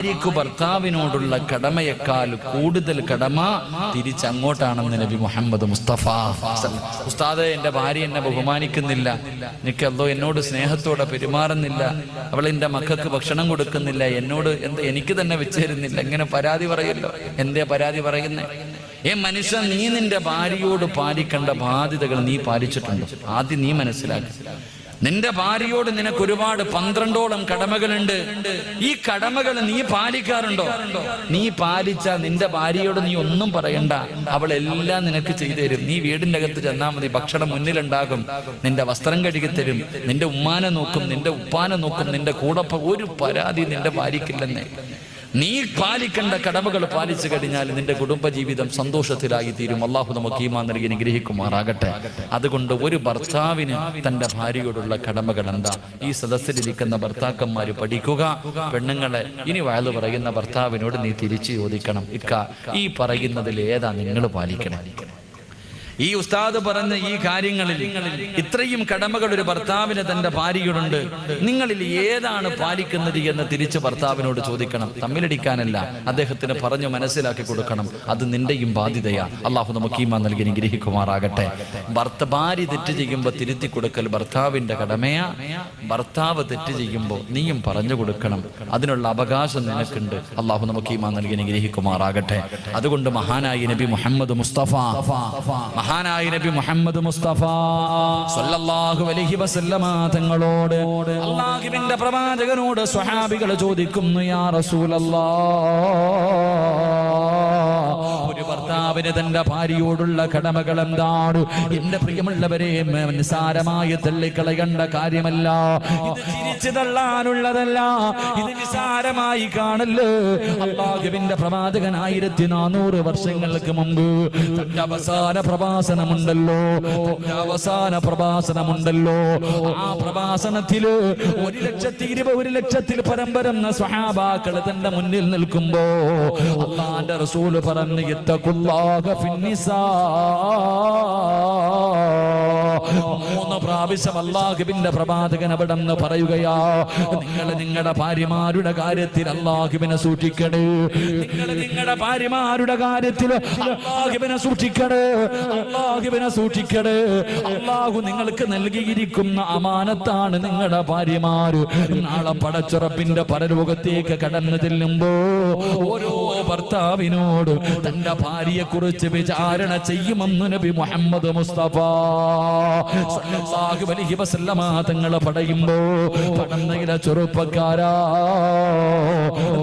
ഭാര്യക്ക് ഭർത്താവിനോടുള്ള കടമയേക്കാൾ കൂടുതൽ കടമ തിരിച്ചങ്ങോട്ടാണെന്ന് നബി മുഹമ്മദ് മുസ്തഫ ഉസ്താദ് എന്റെ ഭാര്യ എന്നെ ബഹുമാനിക്കുന്നില്ല. എനിക്ക് എന്തോ എന്നോട് സ്നേഹത്തോടെ പെരുമാറുന്നില്ല. അവൾ എന്റെ മക്കൾക്ക് ഭക്ഷണം കൊടുക്കുന്നില്ല. എന്നോട് എന്ത് എനിക്ക് തന്നെ വെച്ചേരുന്നില്ല ഇങ്ങനെ പരാതി പറയല്ലോ? എന്തേ പരാതി പറയുന്നേ? ഏ മനുഷ്യൻ നീ നിന്റെ ഭാര്യയോട് പാലിക്കേണ്ട ബാധ്യതകൾ നീ പാലിച്ചിട്ടുണ്ടോ? ആദ്യം നീ മനസ്സിലാക്കി. നിന്റെ ഭാര്യയോട് നിനക്ക് ഒരുപാട് പന്ത്രണ്ടോളം കടമകളുണ്ട്. ഈ കടമകൾ നീ പാലിക്കാറുണ്ടോ? നീ പാലിച്ച നിന്റെ ഭാര്യയോട് നീ ഒന്നും പറയണ്ട. അവൾ എല്ലാം നിനക്ക് ചെയ്തു തരും നീ വീടിന്റെ അകത്ത് ചെന്നാൽ മതി. ഭക്ഷണം മുന്നിലുണ്ടാകും. നിന്റെ വസ്ത്രം കഴുകിത്തരും. തരും നിന്റെ ഉമ്മാനെ നോക്കും. നിന്റെ ഉപ്പാനെ നോക്കും. നിന്റെ കൂടപ്പ ഒരു പരാതി നിന്റെ ഭാര്യയ്ക്കില്ലെന്നേ. നീ പാലിക്കേണ്ട കടമകൾ പാലിച്ചു കഴിഞ്ഞാൽ നിന്റെ കുടുംബജീവിതം സന്തോഷത്തിലായി തീരും അള്ളാഹു നമുക്ക് ഈമാ നൽകി അനുഗ്രഹിക്കുമാറാകട്ടെ. അതുകൊണ്ട് ഒരു ഭർത്താവിന് തന്റെ ഭാര്യയോടുള്ള കടമകൾ എന്താ? ഈ സദസ്സിലിരിക്കുന്ന ഭർത്താക്കന്മാര് പഠിക്കുക. പെണ്ണുങ്ങളെ ഇനി വയൽ പറയുന്ന ഭർത്താവിനോട് നീ തിരിച്ചു ചോദിക്കണം. ഇക്ക ഈ പറയുന്നതിൽ ഏതാ നിങ്ങൾ പാലിക്കണം? ഈ ഉസ്താദ് പറഞ്ഞ ഈ കാര്യങ്ങളിൽ ഇത്രയും കടമകൾ ഒരു ഭർത്താവിന് തന്റെ ഭാര്യയോടുണ്ട്. നിങ്ങളിൽ ഏതാണ് പാലിക്കുന്നത് എന്ന് തിരിച്ച് ഭർത്താവിനോട് ചോദിക്കണം. തമ്മിലടിക്കാനല്ല. അദ്ദേഹത്തിന് പറഞ്ഞു മനസ്സിലാക്കി കൊടുക്കണം. അത് നിന്റെയും ബാധ്യതയാ. അള്ളാഹു നമുക്ക് ഈമാ നൽകി ഗ്രഹിക്കുമാറാകട്ടെ ഭർത്ത ഭാര്യ തെറ്റ് ചെയ്യുമ്പോൾ തിരുത്തി കൊടുക്കൽ ഭർത്താവിന്റെ കടമയാ. ഭർത്താവ് തെറ്റ് ചെയ്യുമ്പോൾ നീയും പറഞ്ഞു കൊടുക്കണം. അതിനുള്ള അവകാശം നിനക്കുണ്ട്. അള്ളാഹു നമുക്ക് ഈമാ നൽകി ഗ്രഹിക്കുമാറാകട്ടെ അതുകൊണ്ട് മഹാനായി നബി മുഹമ്മദ് മുസ്തഫ മഹാനായ നബി മുഹമ്മദ് മുസ്തഫ സല്ലല്ലാഹു അലൈഹി വസല്ലമ തങ്ങളോട് അല്ലാഹുവിന്റെ പ്രവാചകനോട് സ്വഹാബികൾ ചോദിക്കുന്നു യാ റസൂലല്ലാഹ് ഭർത്താവിന് തന്റെ ഭാര്യയോടുള്ള കടമകൾ എന്താണ് എന്റെ പ്രിയമുള്ളവരെ നിസാരമായി തള്ളിക്കളയേണ്ട കാര്യമല്ല. ഇത് തിരിച്ചു തള്ളാനുള്ളതല്ല. ഇത് നിസ്സാരമായി കാണൽ. അള്ളാഹുവിന്റെ പ്രവാചകൻ ആയിരത്തി നാനൂറ് വർഷങ്ങൾക്ക് മുമ്പ് തന്റെ അവസാന പ്രഭാസനമുണ്ടല്ലോ തന്റെ അവസാന പ്രഭാസനമുണ്ടല്ലോ ആ പ്രഭാസനത്തിൽ ഒരു ലക്ഷത്തി ഇരുപത് ഒരു ലക്ഷത്തിൽ പരം വരുന്ന സ്വഹാബാക്കൾ തന്റെ മുന്നിൽ നിൽക്കുമ്പോ അള്ളാന്റെ റസൂൽ പറഞ്ഞു ഇത്തക്കുല്ലാഹ ഫിന്നിസാ പ്രാവശ്യം അള്ളാഹുബിന്റെ പ്രവാചകൻ അവിടെ നിന്ന് പറയുകയാ നിങ്ങൾ നിങ്ങളുടെ ഭാര്യമാരുടെ കാര്യത്തിൽ അള്ളാഹുബിനെ സൂക്ഷിക്കണേ. നിങ്ങൾ നിങ്ങളുടെ ഭാര്യമാരുടെ കാര്യത്തിൽ അള്ളാഹുബിനെ സൂക്ഷിക്കണേ. അള്ളാഹുബിനെ സൂക്ഷിക്കണേ. അള്ളാഹു നിങ്ങൾക്ക് നൽകിയിരിക്കുന്ന അമാനത്താണ് നിങ്ങളുടെ ഭാര്യമാര്. നാളെ പടച്ചുറപ്പിന്റെ പരലോകത്തേക്ക് കടന്നു ചെല്ലുമ്പോ ഓരോ ഭർത്താവിനോട് തന്റെ ഭാര്യയെ കുറിച്ച് വിചാരണ ചെയ്യുമെന്ന് നബി മുഹമ്മദ് മുസ്തഫ സല്ലല്ലാഹു അലൈഹി വസല്ലമ തങ്ങളെ പറയുമ്പോ പടന്നയിലെ ചെറുപ്പക്കാരാ.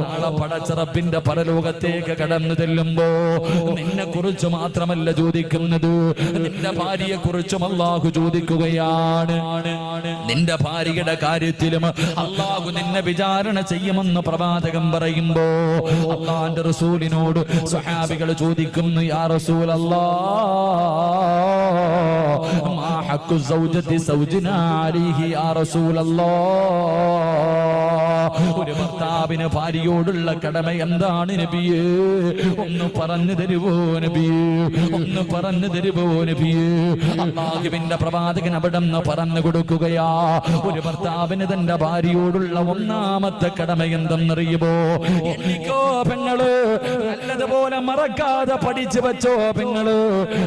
നാളെ പടച്ചിറപ്പിന്റെ പരലോകത്തേക്ക് കടന്നു ചെല്ലുമ്പോ നിന്നെ കുറിച്ച് മാത്രമല്ല ചോദിക്കുന്നത്. നിന്റെ ഭാര്യയെ കുറിച്ചും അള്ളാഹു ചോദിക്കുകയാണ്. നിന്റെ ഭാര്യയുടെ കാര്യത്തിലും അള്ളാഹു നിന്നെ വിചാരണ ചെയ്യുമെന്ന് പ്രവാചകം പറയുമ്പോ അള്ളാന്റെ റസൂലിനോട് സ്വഹാബികൾ ചോദിക്കുന്നു യാ റസൂൽ മാ ഹഖു സൗജത്തി സൗജിന അലൈഹി യാ റസൂൽ ഒരു ഭർത്താവിന് ഭാര്യയോടുള്ള കടമ എന്താണ് നബിയേ? ഒന്ന് പറഞ്ഞു തരുവോ നബിയേ? ഒന്ന് പറഞ്ഞു തരുവോ നബിയേ? അള്ളാഹുവിന്റെ പ്രവാചകൻ അവിടെ നിന്ന് പറഞ്ഞു കൊടുക്കുകയാ. ഒരു ഭർത്താവിന് തന്റെ ഭാര്യയോടുള്ള ഒന്നാമത്തെ കടമ എന്തെന്നറിയുമോ? എനിക്കോ പെങ്ങൾ നല്ലതുപോലെ മറക്കാതെ പഠിച്ചു വെച്ചോ പെങ്ങൾ.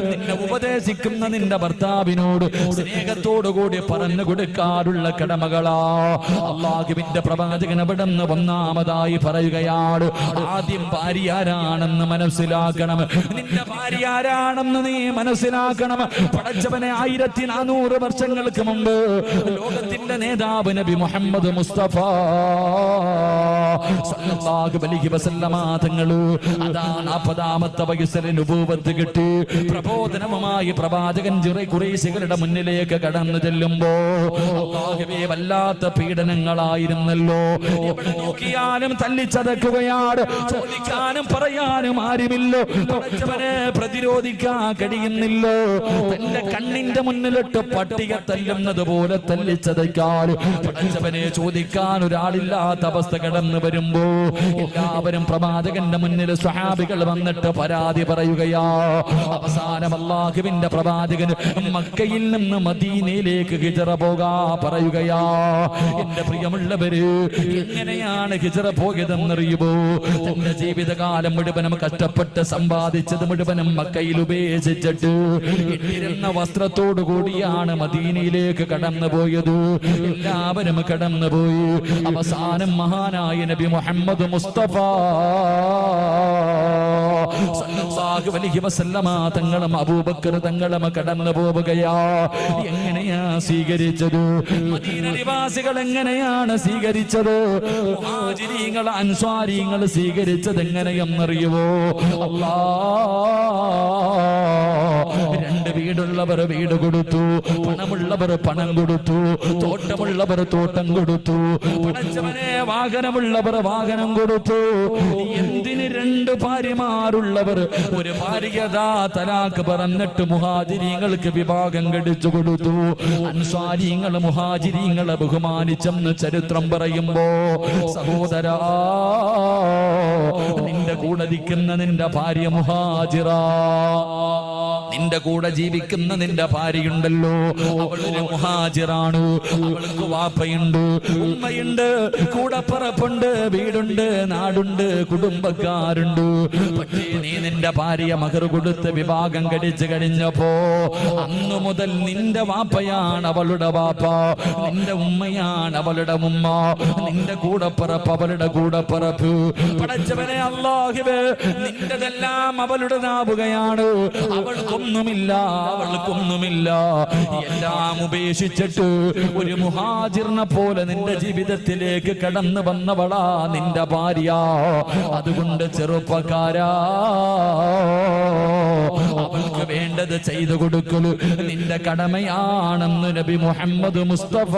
നിന്നെ ഉപദേശിക്കുന്ന നിന്റെ ഭർത്താവിനോട് സ്നേഹത്തോടു കൂടി പറഞ്ഞു കൊടുക്കാറുള്ള കടമകളാ. അള്ളാഹുവിന്റെ പ്രവാചകൻ നിന്ന് ഒന്നാമതായി പറയുകയാണ്. ആദ്യം ഭാര്യ ആരാണെന്ന് മനസ്സിലാക്കണം. നിന്റെ ഭാര്യ ആരാണെന്ന് നീ മനസ്സിലാക്കണം. പടച്ചവനെ ആയിരത്തി നാനൂറ് വർഷങ്ങൾക്ക് മുമ്പ് ലോകത്തിന്റെ നേതാവ് നബി മുഹമ്മദ് മുസ്തഫ. അതാ നാൽപ്പതാമത്തെ വയസ്സിൽ നുബൂവത്ത് കിട്ടി. പ്രബോധനവുമായി പ്രവാചകൻ കുറേശികളുടെ മുന്നിലേക്ക് കടന്നു ചെല്ലുമ്പോ വല്ലാത്ത പീഡനങ്ങളായിരുന്നല്ലോ. നോക്കിയാലും തല്ലിച്ചതക്കുകയാണ്. ചോദിക്കാനും പറയാനും ആരുമില്ലോ. പ്രതിരോധിക്കാൻ കഴിയുന്നില്ലോ. തന്റെ കണ്ണിന്റെ മുന്നിലിട്ട് പട്ടിക തല്ലുന്നത് പോലെ തല്ലിച്ചതയ്ക്കാൻ പടച്ചവനെ ചോദിക്കാൻ ഒരാളില്ലാത്ത അവസ്ഥ കിടന്നു വരുമ്പോ എല്ലാവരും പ്രവാചകന്റെ മുന്നിൽ സ്വഹാബികൾ വന്നിട്ട് പരാതി പറയുകയാ. അവസാനം അള്ളാഹുവിന്റെ പ്രവാചകൻ മക്കയിൽ നിന്ന് മദീനയിലേക്ക് ഹിജറ പോകാ പറയുകയാ. എന്റെ പ്രിയമുള്ളവര് എങ്ങനെയാണ് ഹിജറ പോയതെന്നറിയുമോ? തന്റെ ജീവിതകാലം മുഴുവനും കഷ്ടപ്പെട്ട് സമ്പാദിച്ചത് മുഴുവനും മക്കയിൽ ഉപേക്ഷിച്ചിട്ട് ഇട്ടിരുന്ന വസ്ത്രത്തോടു കൂടിയാണ് മദീനയിലേക്ക് കടന്നുപോയത്. എല്ലാവരും കടന്നുപോയി. അവസാനം മഹാനായ നബി മുഹമ്മദ് മുസ്തഫ. തങ്ങളും അബൂബക്കർ തങ്ങളും കടന്നു പോവുകയാ. എങ്ങനെയാ സ്വീകരിച്ചത്? നിവാസികൾ എങ്ങനെയാണ് സ്വീകരിച്ചത്? മുഹാജിരീങ്ങൾ അൻസ്വാരിങ്ങൾ സ്വീകരിച്ചത് എങ്ങനെയെന്നറിയുവോ? രണ്ട് വീടുള്ളവർ വീട് കൊടുത്തു. പണമുള്ളവർ പണം കൊടുത്തു. തോട്ടമുള്ളവർ തോട്ടം കൊടുത്തു. വാഹനമുള്ളവർ വാഹനം കൊടുത്തു. എന്തിന് രണ്ട് ഭാര്യമാരുള്ളവർ? ഒരു ഭാര്യതാ തലാക്ക് പറഞ്ഞിട്ട് മുഹാജിരിങ്ങൾക്ക് വിഭാഗം കടിച്ചു കൊടുത്തു. അൻസാരിങ്ങൾ മുഹാജിരിങ്ങളെ ബഹുമാനിച്ചെന്ന് ചരിത്രം പറയുമ്പോ സഹോദരാ നിന്റെ കൂടെ നിൽക്കുന്ന നിന്റെ ഭാര്യ മുഹാജിറ. നിന്റെ കൂടെ ജീവിക്കുന്ന നിന്റെ ഭാര്യയുണ്ടല്ലോ. അവളൊരു മുഹാജിറാണ്. അവൾക്ക് വാപ്പയുണ്ട്. ഉമ്മയുണ്ട്. കൂടപ്പറപ്പുണ്ട്. വീടുണ്ട്. നാടുണ്ട്. കുടുംബക്കാരുണ്ട്. പക്ഷേ നീ നിന്റെ ഭാര്യ മകർ കൊടുത്ത് വിഭാഗം കഴിച്ചു കഴിഞ്ഞപ്പോ അന്നു മുതൽ നിന്റെ വാപ്പയാണ് അവളുടെ വാപ്പ. നിന്റെ ഉമ്മയാണ് അവളുടെ ഉമ്മ. നിന്റെ കൂടപ്പറപ്പ് അവളുടെ കൂടപ്പറപ്പ്. പടച്ചവനെ അള്ളാഹിവ് നിന്റെതെല്ലാം അവളുടെ നാവുകയാണ്. അവൾക്കൊന്നുമില്ല. അവൾക്കൊന്നുമില്ല എല്ലാം ഉപേക്ഷിച്ചിട്ട് ഒരു മുഹാജിറിനെ പോലെ നിന്റെ ജീവിതത്തിലേക്ക് കടന്നു വന്നവളാ നിന്റെ ഭാര്യ. അതുകൊണ്ട് ചെറുപ്പക്കാരാ അവൾക്ക് വേണ്ടത് ചെയ്തു കൊടുക്കലു നിന്റെ കടമയാണെന്ന് നബി മുഹമ്മദ് മുസ്തഫ.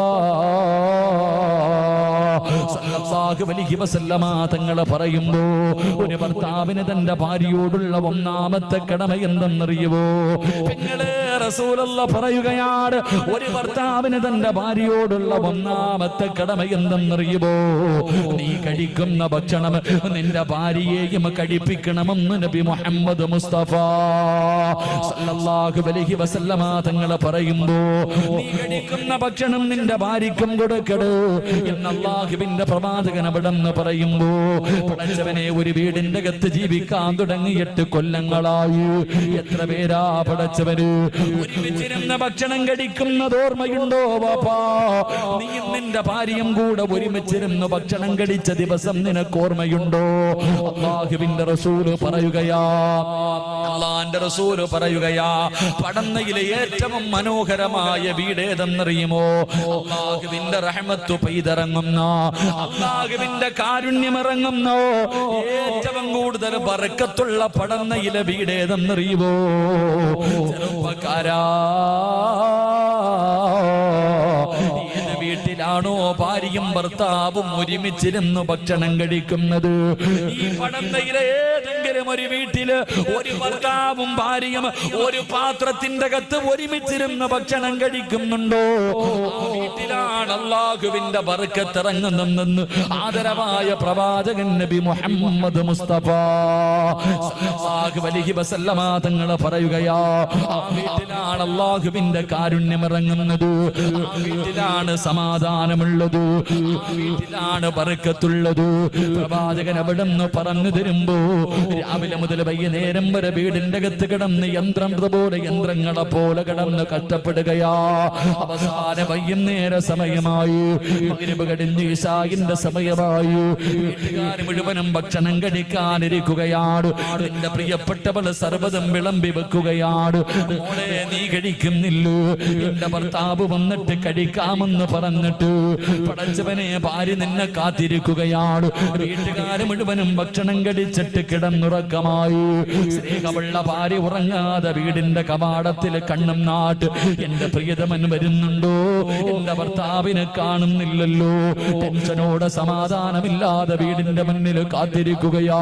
തങ്ങളെ പറയുമ്പോ ഒരു ഭർത്താവിന് തന്റെ ഭാര്യയോടുള്ള ഒന്നാമത്തെ കടമ എന്തെന്നറിയുവോ പെങ്ങളെ റസൂലല്ല പറയുകയാണ് ഒരു ഭർത്താവിന് തന്റെ ഭാര്യയോടുള്ള ഒന്നാമത്തെ കടമ എന്തെന്നറിയുമോ നീ കഴിക്കുന്ന ഭക്ഷണം നിന്റെ ഭാര്യയെയും കഴിപ്പിക്കണമെന്ന് നബി മുഹമ്മദ് മുസ്തഫ സല്ലല്ലാഹു അലൈഹി വസല്ലമ തങ്ങളെ പറയുമ്പോ നീ കഴിക്കുന്ന ഭക്ഷണം നിന്റെ ഭാര്യക്കും കൊടുക്കട് എന്ന് അള്ളാഹുവിന്റെ പ്രവാചകൻ അവിടെ നിന്ന് പറയുമ്പോ പടച്ചവനെ ഒരു വീടിന്റെ അകത്ത് ജീവിക്കാൻ തുടങ്ങിയിട്ട് കൊല്ലങ്ങളായി. എത്ര പേരാ പടച്ചവന്? ഒരുമിച്ചിരുന്ന ഭക്ഷണം കഴിക്കുന്നത് ഓർമ്മയുണ്ടോ വാപ്പാ നീയും നിന്റെ ഭാര്യയും കൂടെ ഒരുമിച്ചിരുന്ന് ഭക്ഷണം കഴിച്ച ദിവസം നിനക്ക് ഓർമ്മയുണ്ടോ? അള്ളാഹുവിന്റെ റസൂൽ പറയുകയാ അള്ളാന്റെ റസൂൽ പറയുകയാ പടന്നയിലെ ഏറ്റവും മനോഹരമായ വീടേതെന്നറിയുമോ? അള്ളാഹുവിന്റെ റഹ്മത്ത് പെയ്തിറങ്ങുന്ന അള്ളാഹുവിന്റെ കാരുണ്യമിറങ്ങുന്ന? ഏറ്റവും കൂടുതൽ പറക്കത്തുള്ള പടന്നയിലെ വീട് ഏതെന്നറിയുമോ ചെറുപ്പക്കാരാ വീട്ടിലാണോ ഭാര്യയും ഭർത്താവും ഒരുമിച്ചിരുന്ന് ഭക്ഷണം കഴിക്കുന്നത്? ഈ പടന്നയിലെ ഏതെങ്കിലും ഒരു വീട്ടിൽ ഒരു ഭർത്താവും ഭാര്യയും ഒരു പാത്രത്തിന്റെ അകത്ത് ഒരുമിച്ചിരുന്ന് ഭക്ഷണം കഴിക്കുന്നുണ്ടോ? അള്ളാഹുവിന്റെ ബർക്കത്തിറങ്ങുന്നെന്ന് ആദരവായ പ്രവാചകൻ നബി മുഹമ്മദ് മുസ്തഫ. തങ്ങളെ പറയുകയാ ആ വീട്ടിലാണ് കാരുണ്യം ഇറങ്ങുന്നത്. ആ വീട്ടിലാണ് സമാധാനമുള്ളത്. ആ വീട്ടിലാണ് ബർക്കത്തുള്ളത്. പ്രവാചകൻ അവിടെ നിന്ന് പറഞ്ഞു തരുമ്പോ രാവിലെ മുതൽ വൈകുന്നേരം വരെ വീടിന്റെ അകത്ത് കിടന്ന് യന്ത്രം പോലെ യന്ത്രങ്ങളെ പോലെ കിടന്ന് കഷ്ടപ്പെടുകയാ. അവസാന വൈകുന്നേര സമയമായി. കഴിഞ്ഞ് സമയമായി. വീട്ടുകാർ മുഴുവനും ഭക്ഷണം കഴിക്കാനിരിക്കുകയാണ്. നിന്റെ പ്രിയപ്പെട്ടവൾ സർവതം വിളമ്പി വെക്കുകയാണ്. നീ കഴിക്കുന്നില്ലു. എന്റെ ഭർത്താവ് വന്നിട്ട് കഴിക്കാമെന്ന് പറഞ്ഞിട്ട് പടച്ചവനെ ഭാര്യ നിന്നെ കാത്തിരിക്കുകയാണ്. വീട്ടുകാര് മുഴുവനും ഭക്ഷണം കഴിച്ചിട്ട് കിടന്നുറക്കമായി. സ്നേഹമുള്ള ഭാര്യ ഉറങ്ങാതെ വീടിന്റെ കവാടത്തിൽ കണ്ണും നാട്ട്. എന്റെ പ്രിയതമൻ വരുന്നുണ്ടോ? എന്റെ ഭർത്താവിനെ കാണുന്നില്ലല്ലോ. ടെൻഷനോടെ സമാധാനമില്ലാതെ വീടിന്റെ മുന്നിൽ കാത്തിരിക്കുകയാ.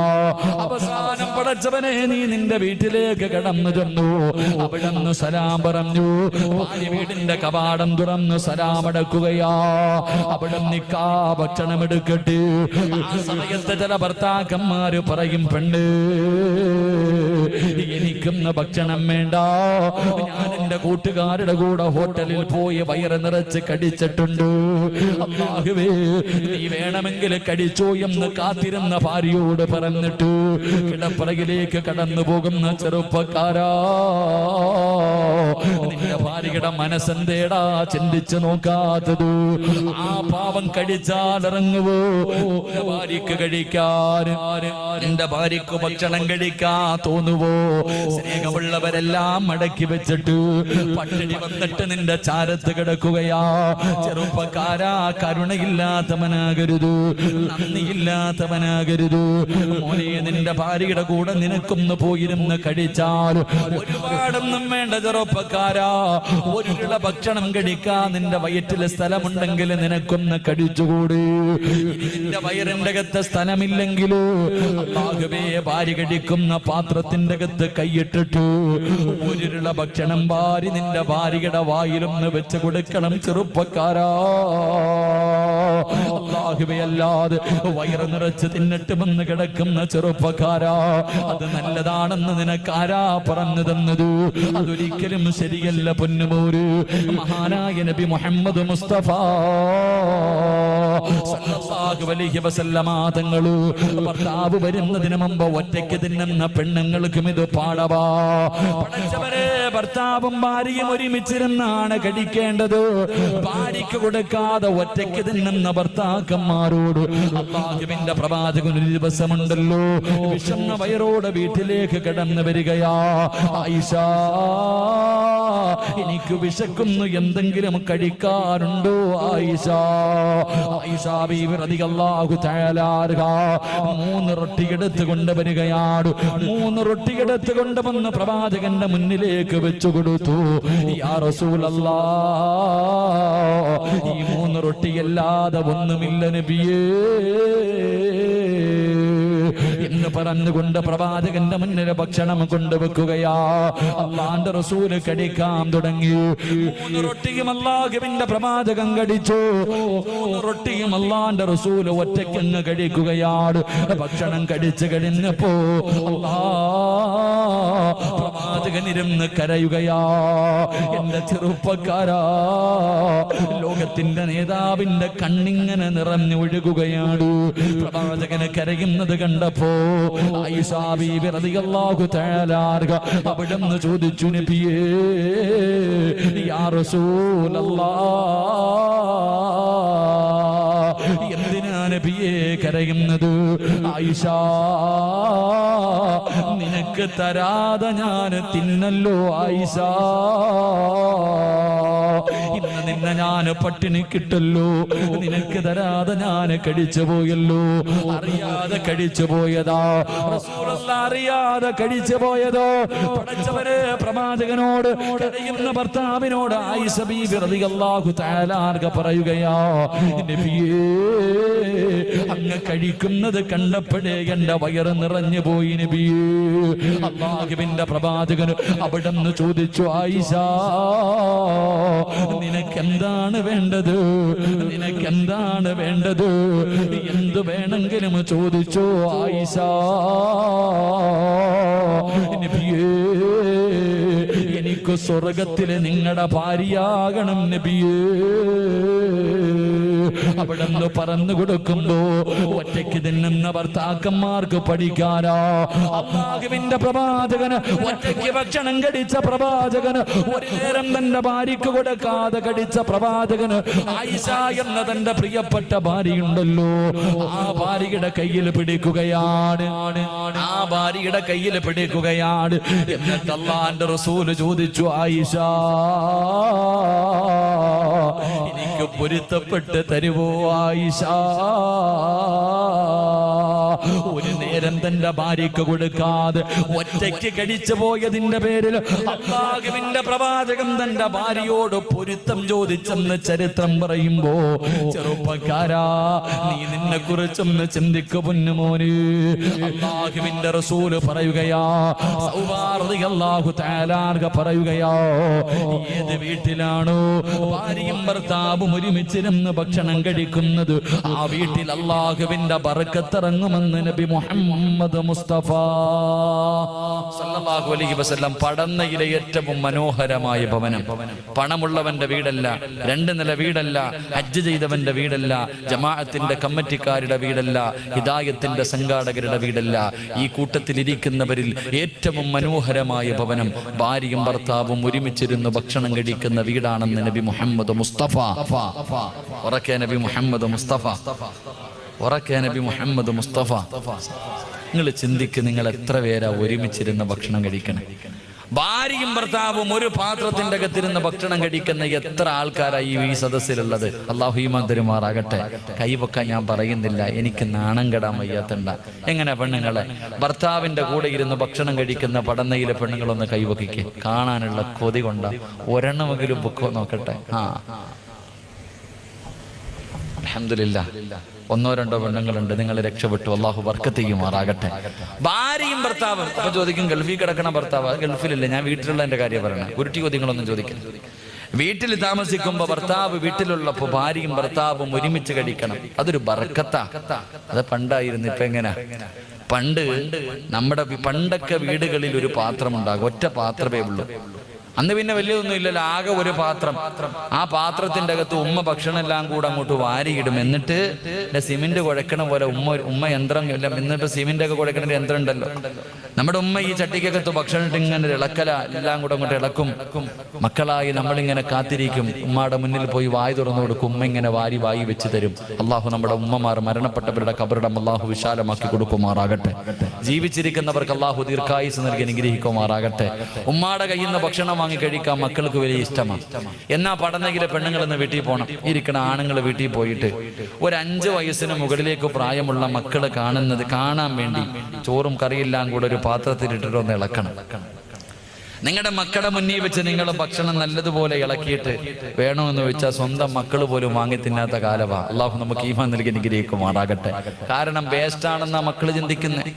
അവസാനം പടച്ചവനെ നീ നിന്റെ വീട്ടിലേക്ക് കടന്നു ചെന്നു. അവിടെ സലാം പറഞ്ഞു. ഭാര്യ വീടിന്റെ കവാടം തുറന്നു സലാമടക്കുകയാ അവിടെ നിക്കാ ഭക്ഷണം എടുക്കട്ടെ. ആ സമയത്ത് ചില ഭർത്താക്കന്മാര് പറയും പെണ്ണ് എനിക്കൊന്ന് ഭക്ഷണം വേണ്ട. ഞാൻ എന്റെ കൂട്ടുകാരുടെ കൂടെ ഹോട്ടലിൽ പോയി വയറ് നിറച്ച് കടിച്ചിട്ടുണ്ട്. നീ വേണമെങ്കിൽ കടിച്ചോ എന്ന് കാത്തിരുന്ന ഭാര്യയോട് പറഞ്ഞിട്ട് കിടപ്പറകിലേക്ക് കടന്നു പോകുന്ന ചെറുപ്പക്കാരാ. ഭാര്യയുടെ മനസ്സെന്തേടാ? ചിന്തിച്ചു നോക്കാത്തത്. ആ പാവം കഴിച്ചാൽ ഇറങ്ങുവോ ഭാര്യക്ക് കഴിക്കാൻ എന്റെ ഭാര്യക്ക് ഭക്ഷണം കഴിക്കാ തോന്നുവോ? സ്നേഹമുള്ളവരെല്ലാം മടക്കി വെച്ചിട്ട് പട്ടിണി വന്നിട്ട് നിന്റെ ചാരത്ത് കിടക്കുകയാ. ചെറുപ്പക്കാരാ കരുണയില്ലാത്തവനാകരുത്. നന്ദിയില്ലാത്തവനാകരുത്. മോനെ നിന്റെ ഭാര്യയുടെ കൂടെ നിനക്കൊന്ന് പോയിരുന്ന് കഴിച്ചാൽ ഒരുപാടൊന്നും വേണ്ട ചെറുപ്പക്കാരാ. ഒരു കിള ഭക്ഷണം കഴിക്കാൻ നിന്റെ വയറ്റിലെ സ്ഥലമുണ്ടെങ്കിൽ നിനക്കൊന്ന് കഴിച്ചുകൂടി. ഇനി നിന്റെ വയറിന്റെ അകത്ത് സ്ഥലമില്ലെങ്കിലോ അല്ലാഹുവേ ഭാര്യ കടിക്കുന്ന പാത്രത്തിന്റെ അകത്ത് കൈയിട്ടിട്ടു. ഒരുള്ള ഭക്ഷണം ഭാര്യ നിന്റെ ഭാര്യയുടെ വായിലൊന്ന് വെച്ച് കൊടുക്കണം ചെറുപ്പക്കാരാ. അല്ലാതെ വയറ് നിറച്ച് തിന്നിട്ട് വന്ന് കിടക്കുന്ന ചെറുപ്പക്കാരാ അത് നല്ലതാണെന്ന് നിനക്കാരാ പറഞ്ഞു തന്നതു. അതൊരിക്കലും ശരിയല്ല പൊന്നുമോര്. മഹാനായ നബി മുഹമ്മദ് മുസ്തഫ ഭർത്താവ് വരുന്നതിന് മുമ്പ് ഒറ്റയ്ക്ക് തിന്നുന്ന പെണ്ണുങ്ങൾക്കും ഇത് പാടവാ. ഭർത്താവും ഭാര്യയും ഒരുമിച്ചിരുന്നാണ് കടിക്കേണ്ടത് ഭാര്യയ്ക്ക് കൊടുക്കാതെ ഒറ്റയ്ക്ക് തിന്നുന്ന ഭർത്താക്കന്മാരോട് അള്ളാഹുവിന്റെ പ്രവാചകൻ ഒരു ദിവസമുണ്ടല്ലോ. വിഷമ വയറോട് വീട്ടിലേക്ക് കടന്നു വരികയാ. ആയിഷ എനിക്ക് വിശക്കുന്നു എന്തെങ്കിലും കഴിക്കാറുണ്ടോ ആയിഷ ആയിഷ ബീവി റളിയല്ലാഹു തആല അൻഹ. മൂന്ന് റൊട്ടി എടുത്തു കൊണ്ടുവരികയാണ് മൂന്ന് റൊട്ടി എടുത്തു കൊണ്ടുവന്ന് പ്രവാചകന്റെ മുന്നിലേക്ക് വെച്ചു കൊടുത്തു. ഈ മൂന്ന് റൊട്ടിയല്ലാതെ ഒന്നുമില്ല നബിയേ. എന്ന് പറഞ്ഞുകൊണ്ട് പ്രവാചകന്റെ മുന്നിൽ ഭക്ഷണം കൊണ്ടുവെക്കുകയാ. അള്ളാന്റെ റസൂൽ കടിക്കാൻ തുടങ്ങി. റൊട്ടിയും അള്ളാഹുവിന്റെ പ്രവാചകം കടിച്ചു. റൊട്ടിയും അള്ളാന്റെ റസൂൽ ഒറ്റയ്ക്കങ്ങ് കഴിക്കുകയാണ്. ഭക്ഷണം കടിച്ചു കഴിഞ്ഞപ്പോ അല്ലാ പ്രവാചകൻ ഇരുന്ന് കരയുകയാ. എന്റെ ചെറുപ്പക്കാരാ ലോകത്തിന്റെ നേതാവിന്റെ കണ്ണിങ്ങനെ നിറഞ്ഞു ഒഴുകുകയാണ്. പ്രവാചകനെ കരയുന്നത് കണ്ടപ്പോ അവിടുന്ന് ചോദിച്ചു നബിയേ യാ എന്തിനാ നബിയെ കരയുന്നത് ആയിഷ നിനക്ക് തരാതെ ഞാൻ തിന്നല്ലോ ആയിഷ നിന്നെ ഞാൻ പട്ടിണി കിട്ടല്ലോ. നിനക്ക് തരാതെ ഞാൻ കഴിച്ചു പോയല്ലോ. അറിയാതെ കഴിച്ചു പോയതാ. അറിയാതെ കഴിച്ചു പോയതോ. പടച്ചവരെ പ്രവാചകനോട് ഭർത്താവിനോട് ആയിഷ റളിയല്ലാഹു പറയുകയാ നബിയേ അങ്ങ് കഴിക്കുന്നത് കണ്ടപ്പോഴേ എന്റെ വയറ് നിറഞ്ഞു പോയി നബിയേ. അള്ളാഹുവിന്റെ പ്രവാചകന് അവിടെ നിന്ന് ചോദിച്ചു ആയിഷ നിനക്ക് എന്താണ് വേണ്ടത്? നിനക്ക് എന്താണ് വേണ്ടത്? എന്തു വേണമെങ്കിലും ചോദിച്ചോ ആയിഷ. നബിയേ എനിക്ക് സ്വർഗത്തിലെ നിങ്ങളുടെ ഭാര്യയാകണം നബിയേ. അവിടെ നിന്ന് പറന്നു കൊടുക്കുമ്പോ ഒറ്റയ്ക്ക് തിന്നുന്ന ഭർത്താക്കന്മാർക്ക് പഠിക്കാനാ. അമ്മാകുവിന്റെ പ്രവാചകന് ഒറ്റയ്ക്ക് ഭക്ഷണം കടിച്ച പ്രവാചകന് ഒരു നേരം തന്റെ ഭാര്യക്ക് കൊടുക്കാതെ കടിച്ച പ്രവാചകന് ആയിഷ എന്ന തന്റെ പ്രിയപ്പെട്ട ഭാര്യയുണ്ടല്ലോ. ആ ഭാര്യയുടെ കയ്യിൽ പിടിക്കുകയാണ്. ആ ഭാര്യയുടെ കയ്യിൽ പിടിക്കുകയാണ്. എന്നിട്ട് റസൂൽ ചോദിച്ചു ആയിഷ എനിക്ക് പൊരുത്തപ്പെട്ട് തരുവോ ആയിഷ? നേരം തന്റെ ഭാര്യക്ക് കൊടുക്കാതെ ഒറ്റയ്ക്ക് കഴിച്ചു പോയതിന്റെ പേരിൽ അള്ളാഹുവിന്റെ പ്രവാചകം തന്റെ ഭാര്യയോട് പൊരുത്തം ചോദിച്ചെന്ന് ചരിത്രം പറയുമ്പോ ചെറുപ്പക്കാരാ നീ നിന്നെ കുറിച്ചൊന്ന് ചിന്തിക്കു പൊന്നുമോന്. അള്ളാഹുവിന്റെ റസൂൽ പറയുകയാ സൗഹാർദ്ദ അല്ലാഹു തആലാർക പറയുകയാ ഏത് വീട്ടിലാണോ ഭാര്യയും ഭർത്താവും ഒരുമിച്ചിരുന്ന് ഭക്ഷണം കഴിക്കുന്നത് ആ വീട്ടിൽ അള്ളാഹുവിന്റെ ബറക്കത്തിറങ്ങുമെന്ന് നബി മുഹമ്മദ് മുസ്തഫ. സല്ലല്ലാഹു അലൈഹി വസല്ലം പടന്നയിലെ ഏറ്റവും മനോഹരമായ ഭവനം. പണമുള്ളവന്റെ വീടല്ല രണ്ട് നില വീടല്ല ഹജ്ജ് ചെയ്തവന്റെ വീടല്ല ജമാഅത്തിന്റെ കമ്മിറ്റിക്കാരുടെ വീടല്ല ഹിദായത്തിന്റെ സംഘാടകരുടെ വീടല്ല. ഈ കൂട്ടത്തിൽ ഇരിക്കുന്നവരിൽ ഏറ്റവും മനോഹരമായ ഭവനം ഭാര്യയും ഭർത്താവും ഒരുമിച്ചിരുന്ന് ഭക്ഷണം കഴിക്കുന്ന വീടാണെന്ന് നബി മുഹമ്മദ് മുസ്തഫ. ഉറക്കെ നബി മുഹമ്മദ് മുസ്തഫ. ഉറക്കെ നബി മുഹമ്മദ് മുസ്തഫ. നിങ്ങൾ ചിന്തിക്ക് നിങ്ങൾ എത്ര പേരാ ഒരുമിച്ചിരുന്ന ഭക്ഷണം കഴിക്കണം? ഭാര്യയും ഭർത്താവും ഒരു പാത്രത്തിന്റെ അകത്തിരുന്ന് ഭക്ഷണം കഴിക്കുന്ന എത്ര ആൾക്കാരായി ഈ സദസ്സിലുള്ളത്? അള്ളാഹു ഈമാൻ തരുമാറാകട്ടെ. കൈവക്കാൻ ഞാൻ പറയുന്നില്ല. എനിക്ക് നാണം കെടാൻ വയ്യാത്തണ്ട. എങ്ങനെ പെണ്ണുങ്ങളെ? ഭർത്താവിന്റെ കൂടെ ഇരുന്ന് ഭക്ഷണം കഴിക്കുന്ന പടന്നയിലെ പെണ്ണുങ്ങളൊന്ന് കൈവക്കിക്ക്. കാണാനുള്ള കൊതി കൊണ്ട. ഒരെണ്ണമെങ്കിലും ബുക്കോ നോക്കട്ടെ. ആ. അൽഹംദുലില്ല. ഒന്നോ രണ്ടോ പെണ്ണുങ്ങളുണ്ട്. നിങ്ങൾ രക്ഷപ്പെട്ടു. അള്ളാഹു വർക്കത്ത് ചെയ്യുമാറാകട്ടെ. ഭാര്യയും ഭർത്താവും. അപ്പൊ ചോദിക്കും ഗൾഫിൽ കിടക്കണ ഭർത്താവ്? ഗൾഫിലില്ല. ഞാൻ വീട്ടിലുള്ള എന്റെ കാര്യം പറയണേ. ഉരുട്ടി ചോദ്യങ്ങളൊന്നും ചോദിക്കും വീട്ടിൽ താമസിക്കുമ്പോ ഭർത്താവ് വീട്ടിലുള്ളപ്പോ ഭാര്യയും ഭർത്താവും ഒരുമിച്ച് കഴിക്കണം. അതൊരു ബർക്കത്താ. അത് പണ്ടായിരുന്നു. ഇപ്പൊ എങ്ങനെ? പണ്ട് നമ്മുടെ പണ്ടൊക്കെ വീടുകളിൽ ഒരു പാത്രം ഉണ്ടാകും ഒറ്റ പാത്രമേ ഉള്ളൂ. അന്ന് പിന്നെ വലിയതൊന്നും ഇല്ലല്ലോ ആകെ ഒരു പാത്രം. ആ പാത്രത്തിന്റെ അകത്ത് ഉമ്മ ഭക്ഷണം എല്ലാം കൂടെ അങ്ങോട്ട് വാരിയിടും. എന്നിട്ട് സിമെന്റ് കുഴക്കണ പോലെ ഉമ്മ ഉമ്മ യന്ത്രം ഇല്ല എന്നിട്ട് സിമെന്റ് ഒക്കെ കുഴക്കണ യന്ത്രം ഉണ്ടല്ലോ. നമ്മുടെ ഉമ്മ ഈ ചട്ടിക്കകത്ത് ഭക്ഷണം ഇങ്ങനെ ഇളക്കല എല്ലാം കൂടെ അങ്ങോട്ട് ഇളക്കും. മക്കളായി നമ്മളിങ്ങനെ കാത്തിരിക്കും. ഉമ്മയുടെ മുന്നിൽ പോയി വായി തുറന്നു കൊടുക്കും. ഉമ്മ ഇങ്ങനെ വാരി വായി വെച്ച് തരും. അള്ളാഹു നമ്മുടെ ഉമ്മമാർ മരണപ്പെട്ടവരുടെ കബറിടം അള്ളാഹു വിശാലമാക്കി കൊടുക്കുമാറാകട്ടെ. ജീവിച്ചിരിക്കുന്നവർക്ക് അള്ളാഹു ദീർഘായുസ് നൽകി അനുഗ്രഹിക്കുമാറാകട്ടെ. ഉമ്മയുടെ കയ്യിൽ നിന്ന് ഭക്ഷണം വാങ്ങി കഴിക്കാൻ മക്കൾക്ക് വലിയ ഇഷ്ടമാണ്. എന്നാ പടന്നെങ്കിലെ പെണ്ണുങ്ങൾ ഇന്ന് വീട്ടിൽ പോകണം ഇരിക്കണ ആണുങ്ങൾ വീട്ടിൽ പോയിട്ട് ഒരു അഞ്ച് വയസ്സിന് മുകളിലേക്ക് പ്രായമുള്ള മക്കൾ കാണുന്നത് കാണാൻ വേണ്ടി ചോറും കറിയെല്ലാം കൂടെ ഒരു പാത്രത്തിലിട്ടിട്ട് ഒന്ന് ഇളക്കണം. നിങ്ങളുടെ മക്കളെ മുന്നിൽ വെച്ച് നിങ്ങൾ ഭക്ഷണം നല്ലതുപോലെ ഇളക്കിയിട്ട് വേണമെന്ന് വെച്ചാൽ സ്വന്തം മക്കൾ പോലും വാങ്ങി തിന്നാത്ത കാലവാ. അള്ളാഹു നമുക്ക് ഈമാൻ നൽകി നിഗ്രഹിക്കുമാറാകട്ടെ കാരണം വേസ്റ്റാണെന്നാ മക്കൾ ചിന്തിക്കുന്നത്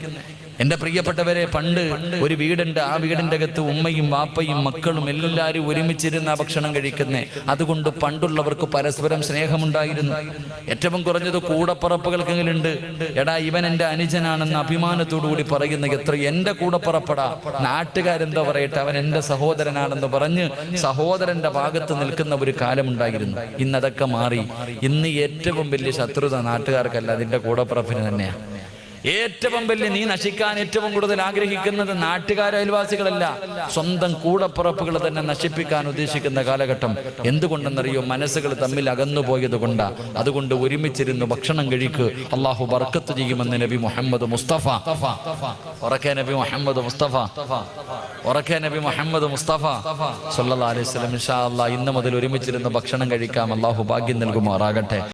എന്റെ പ്രിയപ്പെട്ടവരെ പണ്ട് ഒരു വീടുണ്ട്. ആ വീടിന്റെ അകത്ത് ഉമ്മയും വാപ്പയും മക്കളും എല്ലാവരും ഒരുമിച്ചിരുന്ന ഭക്ഷണം കഴിക്കുന്നേ. അതുകൊണ്ട് പണ്ടുള്ളവർക്ക് പരസ്പരം സ്നേഹമുണ്ടായിരുന്നു. ഏറ്റവും കുറഞ്ഞത് കൂടപ്പറപ്പുകൾക്കെങ്കിലുണ്ട്. എടാ ഇവൻ എന്റെ അനുജനാണെന്ന് അഭിമാനത്തോടു കൂടി പറയുന്ന എത്ര എന്റെ കൂടപ്പറപ്പടാ. നാട്ടുകാരെന്താ പറയട്ടെ അവൻ എന്റെ സഹോദരനാണെന്ന് പറഞ്ഞ് സഹോദരന്റെ ഭാഗത്ത് നിൽക്കുന്ന ഒരു കാലമുണ്ടായിരുന്നു. ഇന്നതൊക്കെ മാറി. ഇന്ന് ഏറ്റവും വലിയ ശത്രുത നാട്ടുകാർക്കല്ല അതിന്റെ കൂടപ്പറപ്പിന് തന്നെയാണ് ഏറ്റവും വലിയ നീ നശിക്കാൻ ഏറ്റവും കൂടുതൽ ആഗ്രഹിക്കുന്നത് നാട്ടുകാർ അയൽവാസികളല്ല. സ്വന്തം കൂടപ്പുറപ്പുകൾ തന്നെ നശിപ്പിക്കാൻ ഉദ്ദേശിക്കുന്ന കാലഘട്ടം എന്തുകൊണ്ടെന്നറിയോ? മനസ്സുകൾ തമ്മിൽ അകന്നുപോയത് കൊണ്ടാ. അതുകൊണ്ട് ഒരുമിച്ചിരുന്ന് ഭക്ഷണം കഴിക്ക്. അള്ളാഹു ബർക്കത്ത് ചെയ്യുമെന്ന് നബി മുഹമ്മദ് മുസ്തഫ. ഉറക്കെ നബി മുഹമ്മദ് മുസ്തഫ. ഉറക്കെ നബി മുഹമ്മദ് മുസ്തഫ. സല്ലാ അലൈഹി അല്ലാഹ് ഇന്ന് മുതൽ ഒരുമിച്ചിരുന്ന് ഭക്ഷണം കഴിക്കാം. അള്ളാഹു ഭാഗ്യം നൽകുമാറാകട്ടെ.